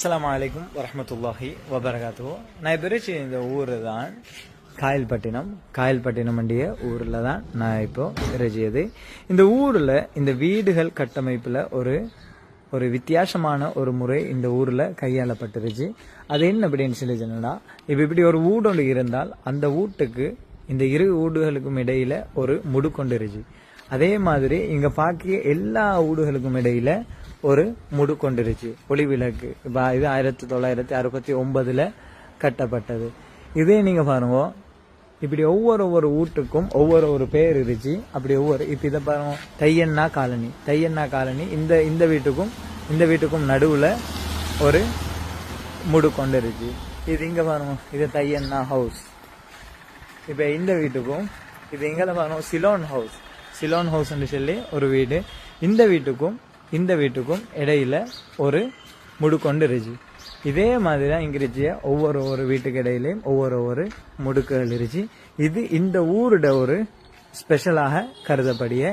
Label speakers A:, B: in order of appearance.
A: அஸ்லாம் வலைக்கும் வரமத்துல்லாஹி வபரகாத்து நான் பிரிச்சு இந்த ஊர் தான். காயல்பட்டினம். காயல்பட்டினம் வண்டிய ஊரில் தான் நான் இப்போ பிரிச்சியது இந்த ஊரில் இந்த வீடுகள் கட்டமைப்பில் ஒரு ஒரு வித்தியாசமான ஒரு முறை இந்த ஊரில் கையாளப்பட்டிருச்சு. அது என்ன அப்படின்னு சொல்லி சொன்னா இப்போ இப்படி ஒரு வீடு இருந்தால் அந்த வீட்டுக்கு இந்த இரு வீடுகளுக்கும் இடையில ஒரு முடுக்கொண்டிருச்சு அதே மாதிரி இங்கே பார்க்க எல்லா வீடுகளுக்கும் இடையில ஒரு முடு கொண்டிருச்சு. ஒளி விளக்கு. இப்போ இது ஆயிரத்தி தொள்ளாயிரத்தி அறுபத்தி ஒன்பதுல கட்டப்பட்டது. இதே நீங்க பாருங்க. இப்படி ஒவ்வொரு ஒவ்வொரு வீட்டுக்கும் ஒவ்வொரு ஒரு பேர் இருச்சு அப்படி ஒவ்வொரு இப்போ இதை பாருங்க. தையண்ணா காலனி. தையண்ணா காலனி. இந்த இந்த வீட்டுக்கும் இந்த வீட்டுக்கும் நடுவுல ஒரு முடு கொண்டிருச்சு. இது இங்க பாருங்க. இது தையண்ணா ஹவுஸ். இப்போ இந்த வீட்டுக்கும் இது எங்கே பாருங்க. சிலோன் ஹவுஸ். சிலோன் ஹவுஸ்ன்னு சொல்லி ஒரு வீடு. இந்த வீட்டுக்கும் இந்த வீட்டுக்கும் இடையில ஒரு முடுக்கொண்டு இருச்சு இதே மாதிரி தான் இங்க இருந்துச்சு. ஒவ்வொரு ஒரு வீட்டுக்கு இடையிலையும் ஒவ்வொரு ஒரு முடுக்குகள் இருச்சு இது இந்த ஊரோட ஒரு ஸ்பெஷலாக கருதப்படிய